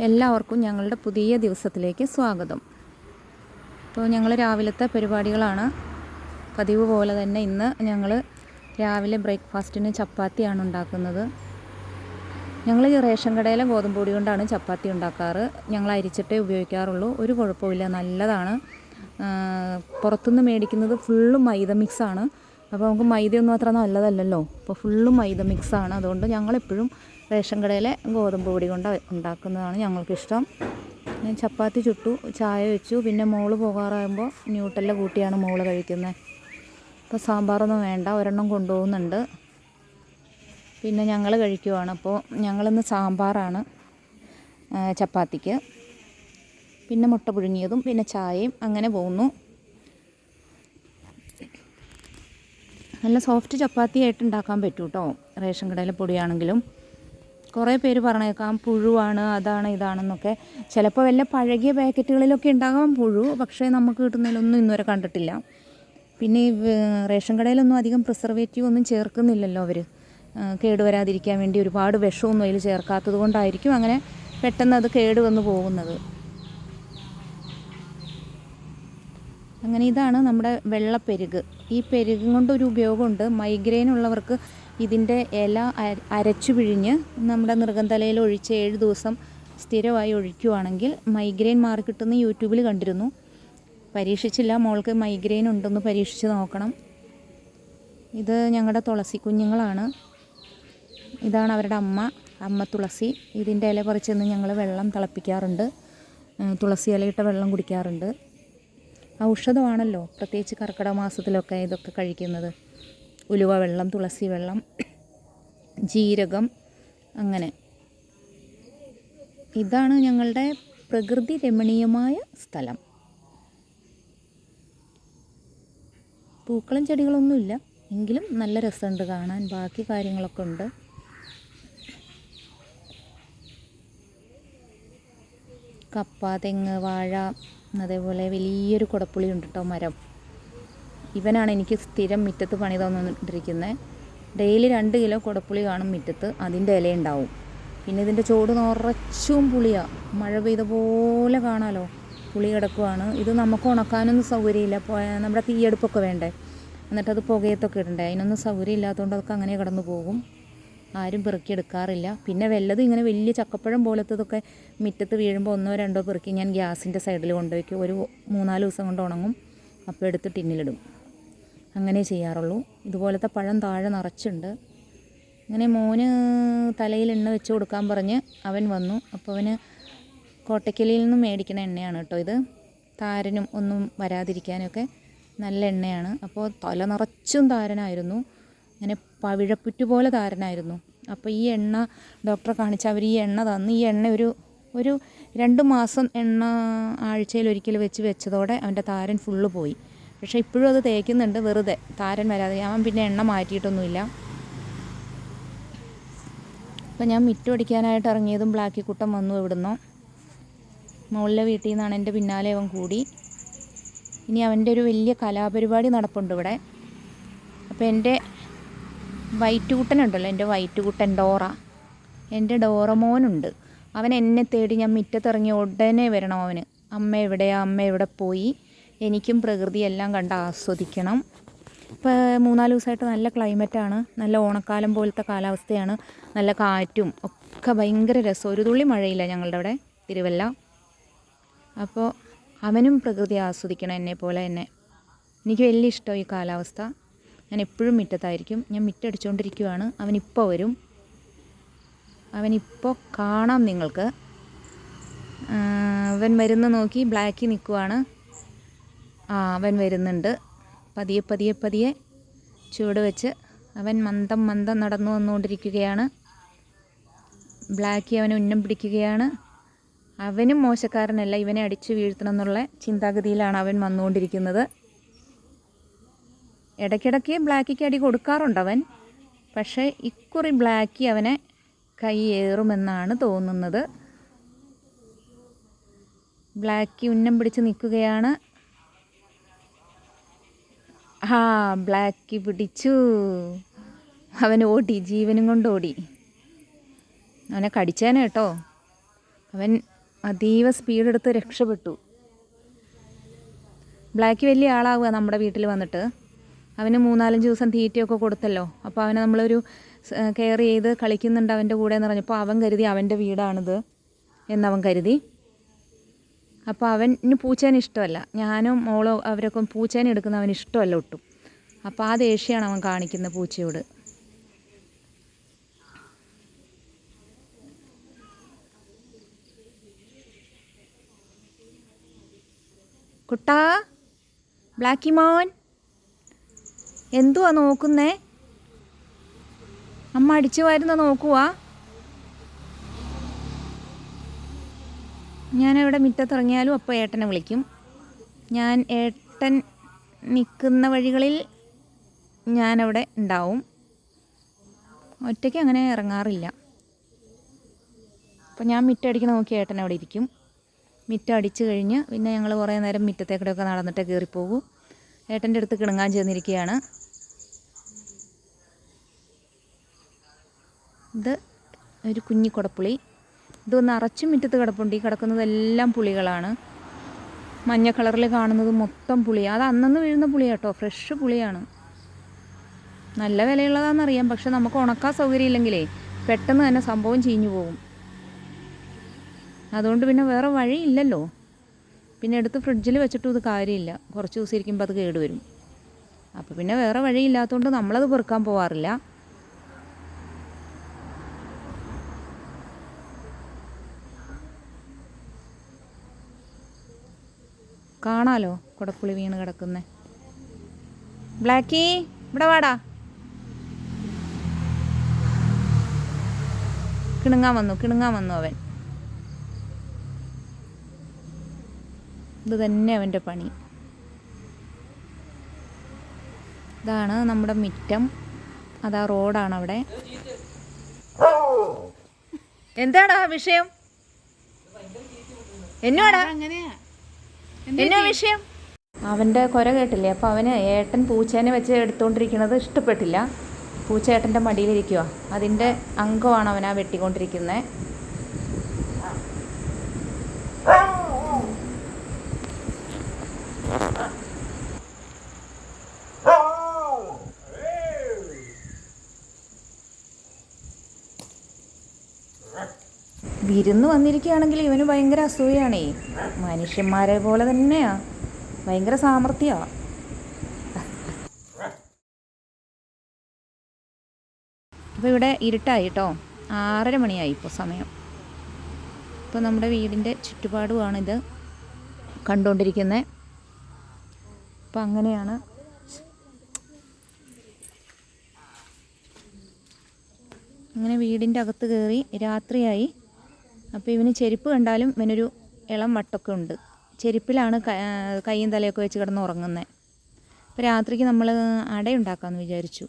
എല്ലാവർക്കും ഞങ്ങളുടെ പുതിയ ദിവസത്തിലേക്ക് സ്വാഗതം. അപ്പോൾ ഞങ്ങൾ രാവിലത്തെ പരിപാടികളാണ്. പതിവ് പോലെ തന്നെ ഇന്ന് ഞങ്ങൾ രാവിലെ ബ്രേക്ക്ഫാസ്റ്റിന് ചപ്പാത്തിയാണ് ഉണ്ടാക്കുന്നത്. ഞങ്ങൾ ഈ റേഷൻ കടയിലെ ഗോതമ്പ് പൊടി കൊണ്ടാണ് ചപ്പാത്തി ഉണ്ടാക്കാറ്. ഞങ്ങൾ അരിച്ചിട്ടേ ഉപയോഗിക്കാറുള്ളൂ. ഒരു കുഴപ്പമില്ല നല്ലതാണ്. പുറത്തുനിന്ന് മേടിക്കുന്നത് ഫുള്ളും മൈദ മിക്സാണ് അപ്പോൾ നമുക്ക് മൈദയൊന്നും അത്ര നല്ലതല്ലല്ലോ. അപ്പോൾ ഫുള്ളും മൈദ മിക്സാണ് അതുകൊണ്ട് ഞങ്ങളെപ്പോഴും റേഷൻ കടയിലെ ഗോതമ്പ് പൊടി കൊണ്ട് ഉണ്ടാക്കുന്നതാണ് ഞങ്ങൾക്കിഷ്ടം. ഞാൻ ചപ്പാത്തി ചുട്ടു ചായ വെച്ചു. പിന്നെ മോൾ പോകാറാകുമ്പോൾ ന്യൂട്ടല്ല കൂട്ടിയാണ് മോൾ കഴിക്കുന്നത്. അപ്പോൾ സാമ്പാറൊന്നും വേണ്ട ഒരെണ്ണം കൊണ്ടുപോകുന്നുണ്ട്. പിന്നെ ഞങ്ങൾ കഴിക്കുവാണ്. അപ്പോൾ ഞങ്ങളിന്ന് സാമ്പാറാണ് ചപ്പാത്തിക്ക്. പിന്നെ മുട്ട പുഴുങ്ങിയതും പിന്നെ ചായയും അങ്ങനെ പോകുന്നു. നല്ല സോഫ്റ്റ് ചപ്പാത്തി ആയിട്ട് ഉണ്ടാക്കാൻ പറ്റൂട്ടോ? റേഷൻ കടയിലെ പൊടിയാണെങ്കിലും. കുറേ പേര് പറഞ്ഞേക്കാം പുഴുവാണ് അതാണ് ഇതാണെന്നൊക്കെ. ചിലപ്പോൾ വല്ല പഴകിയ പാക്കറ്റുകളിലൊക്കെ ഉണ്ടാകാം പുഴു പക്ഷേ നമുക്ക് കിട്ടുന്നതിലൊന്നും ഇന്നുവരെ കണ്ടിട്ടില്ല. പിന്നെ റേഷൻ കടയിലൊന്നും അധികം പ്രിസർവേറ്റീവ് ഒന്നും ചേർക്കുന്നില്ലല്ലോ അവർ കേടുവരാതിരിക്കാൻ വേണ്ടി ഒരുപാട് വിഷമൊന്നും അതിൽ ചേർക്കാത്തത് കൊണ്ടായിരിക്കും അങ്ങനെ പെട്ടെന്ന് അത് കേടുവന്ന് പോകുന്നത്. അങ്ങനെ ഇതാണ് നമ്മുടെ വെള്ളപ്പെരുക് ഈ പെരുകും കൊണ്ടൊരു ഉപയോഗമുണ്ട്. മൈഗ്രെയിൻ ഉള്ളവർക്ക് ഇതിന്റെ ഇല അര- അരച്ചു പിഴിഞ്ഞ് നമ്മുടെ നൃഗന്തലയിൽ ഒഴിച്ച് ഏഴ് ദിവസം സ്ഥിരമായി ഒഴിക്കുവാണെങ്കിൽ മൈഗ്രെയിൻ മാറിക്കിട്ടുന്ന യൂട്യൂബിൽ കണ്ടിരുന്നു. പരീക്ഷിച്ചില്ല മോൾക്ക് മൈഗ്രെയിൻ ഉണ്ടെന്ന് പരീക്ഷിച്ച് നോക്കണം. ഇത് ഞങ്ങളുടെ തുളസി കുഞ്ഞുങ്ങളാണ്. ഇതാണ് അവരുടെ അമ്മ അമ്മ തുളസി. ഇതിന്റെ ഇല പറിച്ചെന്ന് ഞങ്ങൾ വെള്ളം തിളപ്പിക്കാറുണ്ട്. തുളസി ഇലയിട്ട വെള്ളം കുടിക്കാറുണ്ട്. ഔഷധമാണല്ലോ പ്രത്യേകിച്ച് കർക്കിടക മാസത്തിലൊക്കെ ഇതൊക്കെ കഴിക്കുന്നത്. ഉലുവ വെള്ളം തുളസി വെള്ളം ജീരകം അങ്ങനെ. ഇതാണ് ഞങ്ങളുടെ പ്രകൃതി രമണീയമായ സ്ഥലം. പൂക്കളും ചെടികളൊന്നുമില്ല എങ്കിലും നല്ല രസമുണ്ട് കാണാൻ. ബാക്കി കാര്യങ്ങളൊക്കെ ഉണ്ട്. കപ്പ തെങ്ങ് വാഴ അതേപോലെ വലിയൊരു കുടപ്പുളി ഉണ്ട് കേട്ടോ മരം. ഇവനാണ് എനിക്ക് സ്ഥിരം മുറ്റത്ത് പണി തന്നിട്ടിരിക്കുന്നത് ഡെയിലി രണ്ട് കിലോ കുടപ്പുളി കാണും മുറ്റത്ത്. അതിന്റെ ഇലയുണ്ടാവും പിന്നെ ഇതിന്റെ ചോട് നിറച്ചും പുളിയാണ് മഴ പെയ്ത പോലെ കാണാമല്ലോ പുളി കിടക്കുവാണ്. ഇത് നമുക്ക് ഉണക്കാനൊന്നും സൗകര്യമില്ല. നമ്മുടെ തീയെടുപ്പൊക്കെ വേണ്ടേ. എന്നിട്ടത് പുകയത്തൊക്കെ ഇടണ്ടേ. അതിനൊന്നും സൗകര്യം ഇല്ലാത്തതുകൊണ്ട് അതൊക്കെ അങ്ങനെ കിടന്നു പോകും. ആരും പെറുക്കിയെടുക്കാറില്ല. പിന്നെ വല്ലതും ഇങ്ങനെ വലിയ ചക്കപ്പഴം പോലത്തതൊക്കെ മുറ്റത്ത് വീഴുമ്പോൾ ഒന്നോ രണ്ടോ പെറുക്കി ഞാൻ ഗ്യാസിന്റെ സൈഡിൽ കൊണ്ടുവയ്ക്കും. ഒരു മൂന്നാൽ ദിവസം കൊണ്ട് ഉണങ്ങും. അപ്പോൾ എടുത്ത് ടിന്നിലിടും. അങ്ങനെ ചെയ്യാറുള്ളൂ. ഇതുപോലത്തെ പഴം താഴെ നിറച്ചുണ്ട് അങ്ങനെ മോന് തലയിൽ എണ്ണ വെച്ച് കൊടുക്കാൻ പറഞ്ഞ് അവൻ വന്നു. അപ്പോൾ അവന് കോട്ടയ്ക്കലിൽ നിന്ന് മേടിക്കുന്ന എണ്ണയാണ് കേട്ടോ ഇത്. താരനും ഒന്നും വരാതിരിക്കാനൊക്കെ നല്ല എണ്ണയാണ്. അപ്പോൾ തല നിറച്ചും താരനായിരുന്നു. അങ്ങനെ പവിഴപ്പുറ്റു പോലെ താരനായിരുന്നു. അപ്പോൾ ഈ എണ്ണ ഡോക്ടറെ കാണിച്ച അവർ ഈ എണ്ണ തന്ന് ഈ എണ്ണ ഒരു ഒരു രണ്ട് മാസം എണ്ണ ആഴ്ചയിൽ ഒരിക്കൽ വെച്ച് വെച്ചതോടെ അവന്റെ താരൻ ഫുള്ള് പോയി. പക്ഷേ ഇപ്പോഴും അത് തേക്കുന്നുണ്ട് വെറുതെ. താരൻ വരാതെ. അവൻ പിന്നെ എണ്ണ മാറ്റിയിട്ടൊന്നുമില്ല. അപ്പം ഞാൻ മിറ്റം അടിക്കാനായിട്ട് ഇറങ്ങിയതും ബ്ലാക്കി കുട്ടം വന്നു ഇവിടുന്ന്. മുകളിലെ വീട്ടിൽ നിന്നാണ് എന്റെ പിന്നാലെ അവൻ കൂടി. ഇനി അവന്റെ ഒരു വലിയ കലാപരിപാടി നടപ്പുണ്ട് ഇവിടെ. അപ്പോൾ എന്റെ വൈറ്റ് കുട്ടനുണ്ടല്ലോ എന്റെ വൈറ്റ് കുട്ടൻ ഡോറ. എന്റെ ഡോറമോനുണ്ട്. അവൻ എന്നെ തേടി ഞാൻ മുറ്റത്തിറങ്ങി ഉടനെ വരണം അവന്. അമ്മ എവിടെയാ? അമ്മ എവിടെ പോയി? എനിക്കും പ്രകൃതിയെല്ലാം കണ്ട് ആസ്വദിക്കണം. ഇപ്പോൾ മൂന്നാൽ ദിവസമായിട്ട് നല്ല ക്ലൈമറ്റാണ് നല്ല ഓണക്കാലം പോലത്തെ കാലാവസ്ഥയാണ്. നല്ല കാറ്റും ഒക്കെ ഭയങ്കര രസം. ഒരു തുള്ളി മഴയില്ല ഞങ്ങളുടെ അവിടെ തിരുവല്ല. അപ്പോൾ അവനും പ്രകൃതി ആസ്വദിക്കണം എന്നെ പോലെ തന്നെ. എനിക്ക് വലിയ ഇഷ്ടം ഈ കാലാവസ്ഥ. ഞാൻ എപ്പോഴും മിറ്റത്തായിരിക്കും. ഞാൻ മിറ്റടിച്ചുകൊണ്ടിരിക്കുവാണ് അവനിപ്പോൾ വരും. അവനിപ്പോൾ കാണാം നിങ്ങൾക്ക്. അവൻ വരുന്ന നോക്കി ബ്ലാക്കി നിൽക്കുവാണ് അവൻ വരുന്നുണ്ട്. പതിയെ പതിയെ പതിയെ ചുവട് വെച്ച് അവൻ മന്ദം മന്ദം നടന്നു വന്നുകൊണ്ടിരിക്കുകയാണ്. ബ്ലാക്കി അവനെ ഉന്നം പിടിക്കുകയാണ്. അവനും മോശക്കാരനല്ല ഇവനെ അടിച്ചു വീഴ്ത്തണം എന്നുള്ള ചിന്താഗതിയിലാണ് അവൻ വന്നുകൊണ്ടിരിക്കുന്നത്. ഇടയ്ക്കിടയ്ക്ക് ബ്ലാക്കിക്ക് അടി കൊടുക്കാറുണ്ട് അവൻ പക്ഷേ ഇക്കുറി ബ്ലാക്കി അവനെ കൈയേറുമെന്നാണ് തോന്നുന്നത്. ബ്ലാക്കി ഉന്നം പിടിച്ച് നിൽക്കുകയാണ്. ആ ബ്ലാക്കി പിടിച്ചു. അവൻ ഓടി ജീവനും കൊണ്ട് ഓടി. അവനെ കടിച്ചേനെ കേട്ടോ. അവൻ അതീവ സ്പീഡെടുത്ത് രക്ഷപ്പെട്ടു. ബ്ലാക്ക് വലിയ ആളാവുക നമ്മുടെ വീട്ടിൽ വന്നിട്ട്. അവന് മൂന്നാലഞ്ച് ദിവസം തീറ്റയൊക്കെ കൊടുത്തല്ലോ. അപ്പോൾ അവനെ നമ്മളൊരു കെയർ ചെയ്ത് കളിക്കുന്നുണ്ട് അവന്റെ കൂടെ എന്ന് പറഞ്ഞപ്പോൾ അവൻ കരുതി അവന്റെ വീടാണിത്. എന്നവൻ കരുതി. അപ്പോൾ അവന് പൂച്ചേനെ ഇഷ്ടമല്ല. ഞാനും മോളോ അവരൊക്കെ പൂച്ചേനെ എടുക്കുന്ന അവന് ഇഷ്ടമല്ല ഒട്ടും. അപ്പോൾ ആ ദേഷ്യമാണ് അവൻ കാണിക്കുന്നത് പൂച്ചയോട്. കുട്ടാ ബ്ലാക്കി മോൻ. എന്തുവാ നോക്കുന്നേ? അമ്മ അടിച്ചു വരുന്ന നോക്കുവാ. ഞാനവിടെ മുറ്റത്തിറങ്ങിയാലും അപ്പോൾ ഏട്ടനെ വിളിക്കും. ഞാൻ ഏട്ടൻ നിൽക്കുന്ന വഴികളിൽ ഞാനവിടെ ഉണ്ടാവും. ഒറ്റയ്ക്ക് അങ്ങനെ ഇറങ്ങാറില്ല. അപ്പോൾ ഞാൻ മിറ്റടിക്കണ നോക്കി ഏട്ടൻ അവിടെ ഇരിക്കും. മിറ്റം അടിച്ച് കഴിഞ്ഞ് പിന്നെ ഞങ്ങൾ കുറേ നേരം മിറ്റത്തേക്കൂടെയൊക്കെ നടന്നിട്ട് കയറിപ്പോകും ഏട്ടന്റെ അടുത്ത് കിണങ്ങാൻ ചെന്നിരിക്കുകയാണ്. ഇത് ഒരു കുഞ്ഞി കുടപ്പുളി. ഇത് നിറച്ചും മുറ്റത്ത് കിടപ്പുണ്ട്. ഈ കിടക്കുന്നതെല്ലാം പുളികളാണ്. മഞ്ഞ കളറിൽ കാണുന്നത് മൊത്തം പുളി. അത് അന്നന്ന് വീഴുന്ന പുളിയാട്ടോ. ഫ്രഷ് പുളിയാണ്. നല്ല വിലയുള്ളതാണെന്നറിയാം. പക്ഷെ നമുക്ക് ഉണക്കാൻ സൗകര്യം ഇല്ലെങ്കിലേ പെട്ടെന്ന് തന്നെ സംഭവം ചീഞ്ഞു പോകും. അതുകൊണ്ട് പിന്നെ വേറെ വഴിയില്ലല്ലോ. പിന്നെ എടുത്ത് ഫ്രിഡ്ജിൽ വെച്ചിട്ടും ഇത് കാര്യമില്ല. കുറച്ച് ദിവസം ഇരിക്കുമ്പോൾ അത് കേടുവരും. അപ്പോൾ പിന്നെ വേറെ വഴിയില്ലാത്തതുകൊണ്ട് നമ്മളത് പെറുക്കാൻ പോവാറില്ല. കാണാലോ? കുടപ്പുളി വീണ് കിടക്കുന്നത് ബ്ലാക്കി ഇവിടെ വാടാ. കിണുങ്ങാൻ വന്നു കിണുങ്ങാൻ വന്നു അവൻ. ഇത് തന്നെ അവന്റെ പണി. ഇതാണ് നമ്മുടെ മിറ്റം. അതാ റോഡാണ് അവിടെ. എന്താടാ വിഷയം? എന്നാടാ എന്നാ വിഷയം? അവന്റെ കുര കേട്ടില്ലേ? അപ്പോൾ അവന് ഏട്ടൻ പൂച്ചേനെ വെച്ച് എടുത്തുകൊണ്ടിരിക്കുന്നത് ഇഷ്ടപ്പെട്ടില്ല. പൂച്ച ഏട്ടന്റെ മടിയിലിരിക്കുക അതിന്റെ അംഗമാണ് അവനാ വെട്ടിക്കൊണ്ടിരിക്കുന്നത് വിരുന്ന് വന്നിരിക്കുകയാണെങ്കിൽ ഇവന് ഭയങ്കര അസൂയാണേ മനുഷ്യന്മാരെ പോലെ തന്നെയാ. ഭയങ്കര സാമർഥ്യമാ അപ്പോൾ ഇവിടെ ഇരുട്ടായി കേട്ടോ ആറര മണിയായി ഇപ്പോൾ സമയം. ഇപ്പോൾ നമ്മുടെ വീടിന്റെ ചുറ്റുപാടുമാണിത് കണ്ടുകൊണ്ടിരിക്കുന്നത് അപ്പം അങ്ങനെയാണ്. അങ്ങനെ വീടിന്റെ അകത്ത് കയറി രാത്രിയായി. അപ്പോൾ ഇവന് ചെരുപ്പ് കണ്ടാലും ഇവനൊരു ഇളം വട്ടൊക്കെ ഉണ്ട്. ചെരുപ്പിലാണ് കൈയും തലയൊക്കെ വെച്ച് കിടന്ന് ഉറങ്ങുന്നത് അപ്പോൾ രാത്രിക്ക് നമ്മൾ അടയുണ്ടാക്കാമെന്ന് വിചാരിച്ചു.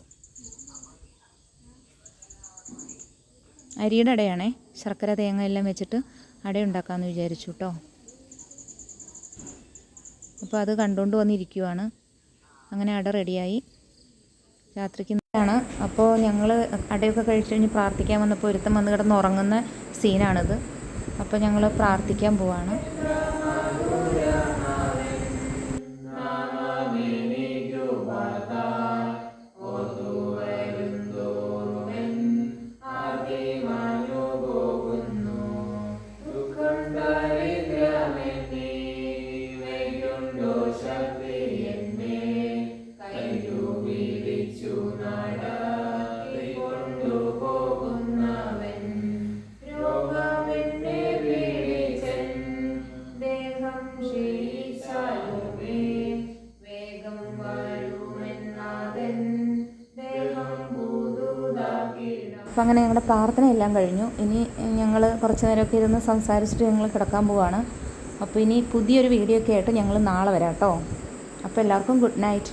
അരിയുടെ അടയാണേ. ശർക്കര തേങ്ങ എല്ലാം വെച്ചിട്ട് അടയുണ്ടാക്കാമെന്ന് വിചാരിച്ചു കേട്ടോ അപ്പോൾ അത് കണ്ടുകൊണ്ട് വന്നിരിക്കുവാണ്. അങ്ങനെ അട റെഡിയായി. രാത്രിക്ക് ആണ് അപ്പോൾ ഞങ്ങൾ അടയൊക്കെ കഴിച്ച് കഴിഞ്ഞ് പ്രാർത്ഥിക്കാൻ വന്നപ്പോൾ ഒരുത്തം വന്ന് കിടന്ന് ഉറങ്ങുന്ന. സീനാണിത് അപ്പോൾ ഞങ്ങൾ പ്രാർത്ഥിക്കാൻ പോവാണ്. അപ്പം അങ്ങനെ ഞങ്ങളുടെ പ്രാർത്ഥന എല്ലാം കഴിഞ്ഞു. ഇനി ഞങ്ങൾ കുറച്ച് നേരമൊക്കെ ഇരുന്ന് സംസാരിച്ചിട്ട് ഞങ്ങൾ കിടക്കാൻ പോവാണ്. അപ്പോൾ ഇനി പുതിയൊരു വീഡിയോ ഒക്കെ ആയിട്ട് ഞങ്ങൾ നാളെ വരാം കേട്ടോ അപ്പോൾ എല്ലാവർക്കും ഗുഡ് നൈറ്റ്.